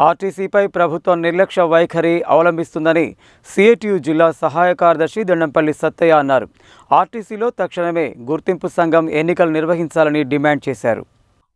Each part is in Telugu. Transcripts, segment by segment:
ఆర్టీసీపై ప్రభుత్వం నిర్లక్ష్య వైఖరి అవలంబిస్తుందని సిఐటియు జిల్లా సహాయ కార్యదర్శి దండంపల్లి సత్తయ్య అన్నారు. ఆర్టీసీలో తక్షణమే గుర్తింపు సంఘం ఎన్నికలు నిర్వహించాలని డిమాండ్ చేశారు.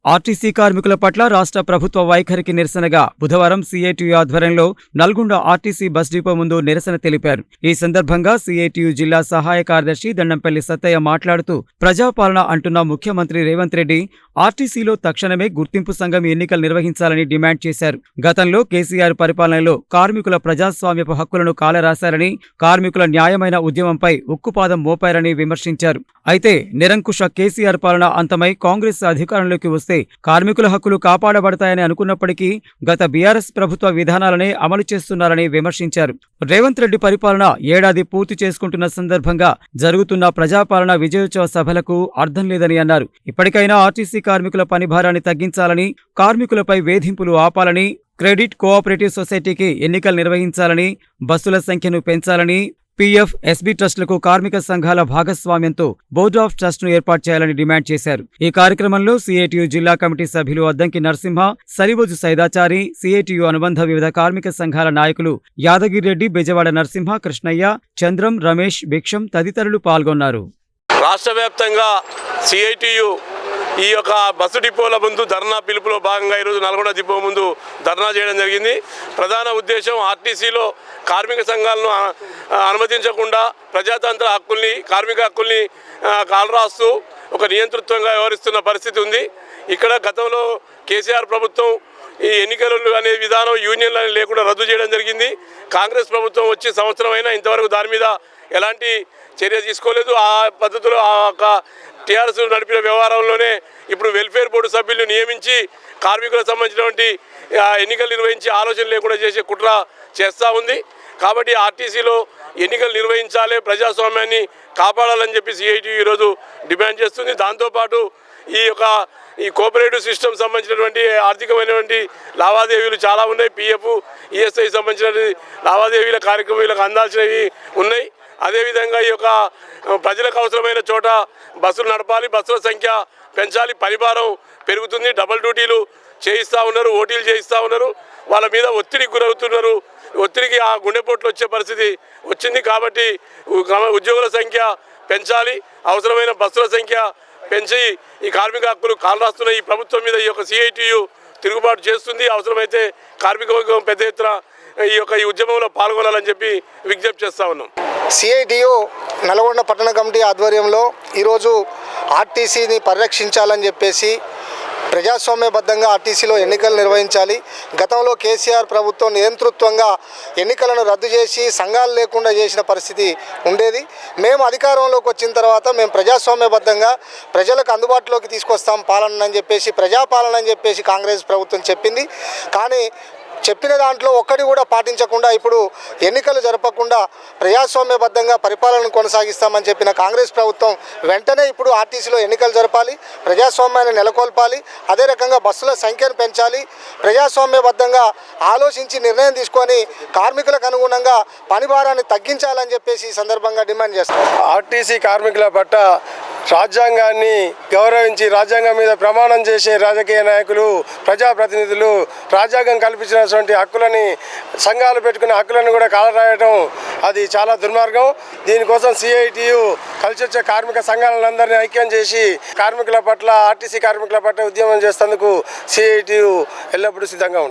ఆర్టీసీ కార్మికుల పట్ల రాష్ట్ర ప్రభుత్వ వైఖరికి నిరసనగా బుధవారం సీఐటియు ఆధ్వర్యంలో నల్గొండ ఆర్టీసీ బస్ డిపో ముందు నిరసన తెలిపారు. ఈ సందర్భంగా సీఐటియు జిల్లా సహాయ కార్యదర్శి దండంపల్లి సత్తయ్య మాట్లాడుతూ ప్రజాపాలన అంటున్న ముఖ్యమంత్రి రేవంత్ రెడ్డి ఆర్టీసీలో తక్షణమే గుర్తింపు సంఘం ఎన్నికలు నిర్వహించాలని డిమాండ్ చేశారు. గతంలో కేసీఆర్ పరిపాలనలో కార్మికుల ప్రజాస్వామ్యపు హక్కులను కాలరాశారని కార్మికుల న్యాయమైన ఉద్యమంపై ఉక్కుపాదం మోపారని విమర్శించారు. అయితే నిరంకుశ కేసీఆర్ పాలన అంతమై కాంగ్రెస్ అధికారంలోకి చేస్తే కార్మికుల హక్కులు కాపాడబడతాయని అనుకున్నప్పటికీ గత బీఆర్ఎస్ ప్రభుత్వ విధానాలనే అమలు చేస్తున్నారని విమర్శించారు. రేవంత్ రెడ్డి పరిపాలన ఏడాది పూర్తి చేసుకుంటున్న సందర్భంగా జరుగుతున్న ప్రజాపాలన విజయోత్సవ సభలకు అర్థం లేదని అన్నారు. ఇప్పటికైనా ఆర్టీసీ కార్మికుల పని భారాన్ని తగ్గించాలని కార్మికులపై వేధింపులు ఆపాలని క్రెడిట్ కోఆపరేటివ్ సొసైటీకి ఎన్నికలు నిర్వహించాలని బస్సుల సంఖ్యను పెంచాలని పీఎఫ్ ఎస్బీ ట్రస్టులకు కార్మిక సంఘాల భాగస్వామ్యంతో బోర్డ్ ఆఫ్ ట్రస్ట్ను ఏర్పాటు చేయాలని డిమాండ్ చేశారు. ఈ కార్యక్రమంలో సిఐటియు జిల్లా కమిటీ సభ్యులు అద్దంకి నరసింహ సరిబోజు సైదాచారి సిఐటియు అనుబంధ వివిధ కార్మిక సంఘాల నాయకులు యాదగిరిరెడ్డి బెజవాడ నరసింహ కృష్ణయ్య చంద్రం రమేష్ భిక్షం తదితరులు పాల్గొన్నారు. రాష్ట్ర వ్యాప్తంగా సిఐటియు ఈ యొక్క బస్సు డిపోల ముందు ధర్నా పిలుపులో భాగంగా ఈరోజు నల్గొండ డిపో ముందు ధర్నా చేయడం జరిగింది. ప్రధాన ఉద్దేశం ఆర్టీసీలో కార్మిక సంఘాలను అనుమతించకుండా ప్రజాతంత్ర హక్కుల్ని కార్మిక హక్కుల్ని కాలరాస్తూ ఒక నియంతృత్వంగా వ్యవహరిస్తున్న పరిస్థితి ఉంది. ఇక్కడ గతంలో కేసీఆర్ ప్రభుత్వం ఈ ఎన్నికలు అనే విధానం యూనియన్లు లేకుండా రద్దు చేయడం జరిగింది. కాంగ్రెస్ ప్రభుత్వం వచ్చి సంవత్సరం అయినా ఇంతవరకు దాని మీద ఎలాంటి చర్య తీసుకోలేదు. ఆ పద్ధతిలో ఆ యొక్క టీఆర్ఎస్ నడిపిన వ్యవహారంలోనే ఇప్పుడు వెల్ఫేర్ బోర్డు సభ్యులను నియమించి కార్మికులకు సంబంధించినటువంటి ఎన్నికలు నిర్వహించి ఆలోచన లేకుండా చేసే కుట్ర చేస్తూ ఉంది. కాబట్టి ఆర్టీసీలో ఎన్నికలు నిర్వహించాలి ప్రజాస్వామ్యాన్ని కాపాడాలని చెప్పి సిఐటి ఈరోజు డిమాండ్ చేస్తుంది. దాంతోపాటు ఈ యొక్క ఈ కోఆపరేటివ్ సిస్టమ్ సంబంధించినటువంటి ఆర్థికమైనటువంటి లావాదేవీలు చాలా ఉన్నాయి. పిఎఫ్ ఈఎస్ఐ సంబంధించిన లావాదేవీల కార్యక్రమాలకు అందాల్సినవి ఉన్నాయి. అదేవిధంగా ఈ యొక్క ప్రజలకు అవసరమైన చోట బస్సులు నడపాలి బస్సుల సంఖ్య పెంచాలి పరిభారం పెరుగుతుంది డబల్ డ్యూటీలు చేయిస్తూ ఉన్నారు ఓటీలు చేయిస్తూ ఉన్నారు వాళ్ళ మీద ఒత్తిడికి గురవుతున్నారు ఒత్తిడికి ఆ గుండెపోట్లు వచ్చే పరిస్థితి వచ్చింది కాబట్టి ఉద్యోగుల సంఖ్య పెంచాలి అవసరమైన బస్సుల సంఖ్య పెంచి ఈ కార్మిక హక్కులు కాలరాస్తున్న ఈ ప్రభుత్వం మీద ఈ యొక్క సిఐటియు తిరుగుబాటు చేస్తుంది అవసరమైతే కార్మిక వర్గం పెద్ద ఎత్తున ఈ యొక్క ఈ ఉద్యమంలో పాల్గొనాలని చెప్పి విజ్ఞప్తి చేస్తా ఉన్నాం. సిఐటియు నల్గొండ పట్టణ కమిటీ ఆధ్వర్యంలో ఈరోజు ఆర్టీసీని పరిరక్షించాలని చెప్పేసి ప్రజాస్వామ్యబద్ధంగా ఆర్టీసీలో ఎన్నికలు నిర్వహించాలి. గతంలో కేసీఆర్ ప్రభుత్వం నియంతృత్వంగా ఎన్నికలను రద్దు చేసి సంఘాలు లేకుండా చేసిన పరిస్థితి ఉండేది. మేము అధికారంలోకి వచ్చిన తర్వాత మేము ప్రజాస్వామ్యబద్ధంగా ప్రజలకు అందుబాటులోకి తీసుకొస్తాం పాలన అని చెప్పేసి ప్రజాపాలన అని చెప్పేసి కాంగ్రెస్ ప్రభుత్వం చెప్పింది. కానీ చెప్పిన దాంట్లో ఒక్కటి కూడా పాటించకుండా ఇప్పుడు ఎన్నికలు జరపకుండా ప్రజాస్వామ్యబద్ధంగా పరిపాలన కొనసాగిస్తామని చెప్పిన కాంగ్రెస్ ప్రభుత్వం వెంటనే ఇప్పుడు ఆర్టీసీలో ఎన్నికలు జరపాలి ప్రజాస్వామ్యాన్ని నెలకొల్పాలి అదే రకంగా బస్సుల సంఖ్యను పెంచాలి ప్రజాస్వామ్యబద్ధంగా ఆలోచించి నిర్ణయం తీసుకొని కార్మికులకు అనుగుణంగా పని భారాన్ని తగ్గించాలని చెప్పేసి ఈ సందర్భంగా డిమాండ్ చేస్తారు ఆర్టీసీ కార్మికుల పట్ల రాజ్యాంగాన్ని గౌరవించి రాజ్యాంగం మీద ప్రమాణం చేసే రాజకీయ నాయకులు ప్రజాప్రతినిధులు రాజ్యాంగం కల్పించినటువంటి హక్కులని సంఘాలు పెట్టుకునే హక్కులను కూడా కాలరాయడం అది చాలా దుర్మార్గం. దీనికోసం సిఐటియు కలిసి వచ్చే కార్మిక సంఘాలందరినీ ఐక్యం చేసి కార్మికుల పట్ల ఆర్టీసీ కార్మికుల పట్ల ఉద్యమం చేసేందుకు సిఐటియు ఎల్లప్పుడూ సిద్ధంగా ఉంటుంది